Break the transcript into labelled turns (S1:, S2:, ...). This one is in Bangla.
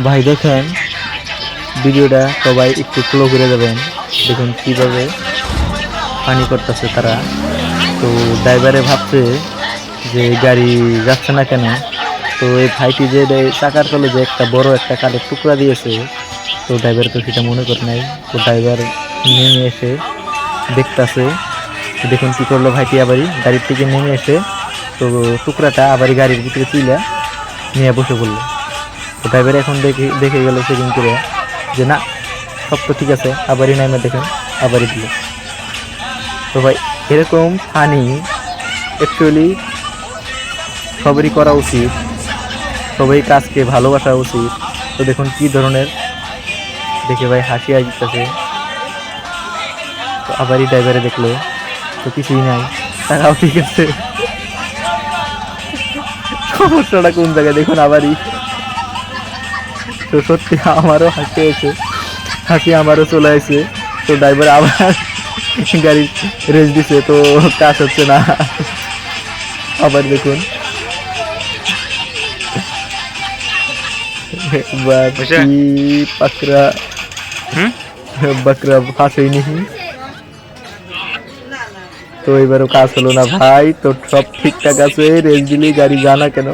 S1: ভাই, দেখেন, ভিডিওটা সবাই একটু ফলো করে দেবেন। দেখুন কীভাবে পানি করতেছে তারা। তো ড্রাইভারে ভাবছে যে গাড়ি যাচ্ছে না কেন? তো এই ভাইটি যে চাকার তলে যে একটা বড় একটা কাঠের টুকরা দিয়েছে। তো ড্রাইভার তো সেটা মনে করে নাই। তো ড্রাইভার নেমে এসে দেখতাছে। দেখুন কি করল ভাইটি আবারই গাড়ির থেকে নেমে এসে, তো টুকরাটা আবারই গাড়ির ভিতরে তুইলা নিয়ে বসে পড়ল। ড্রাইভার এখন দেখে দেখে গেল সেদিন করে যে না, সব তো ঠিক আছে, আবারই নামে দেখেন, আবারই দিল। তো ভাই, এরকম ফানি অ্যাকচুয়ালি সবারই করা উচিত, সবাই কাজকে ভালোবাসা উচিত। তো দেখুন কি ধরনের দেখে ভাই হাসি আসতেছে। তো আবারই ড্রাইভারে দেখল, তো কিছুই নাই টাকাও ঠিক আছে। সমস্যাটা কোন জায়গায়? দেখুন আবারই। তো সত্যি আমারও হাসি হয়েছে হাসি আমারও চলে আসে তো ড্রাইভার আবার গাড়ি রেস দিছে তো কাজ হচ্ছে না আবার দেখুন বাকি পাকরা বাকরা ফাঁসেই নিহি তো এবারও কাজ হলো না ভাই তো সব ঠিকঠাক আছে রেস দিলেই গাড়ি জানা কেন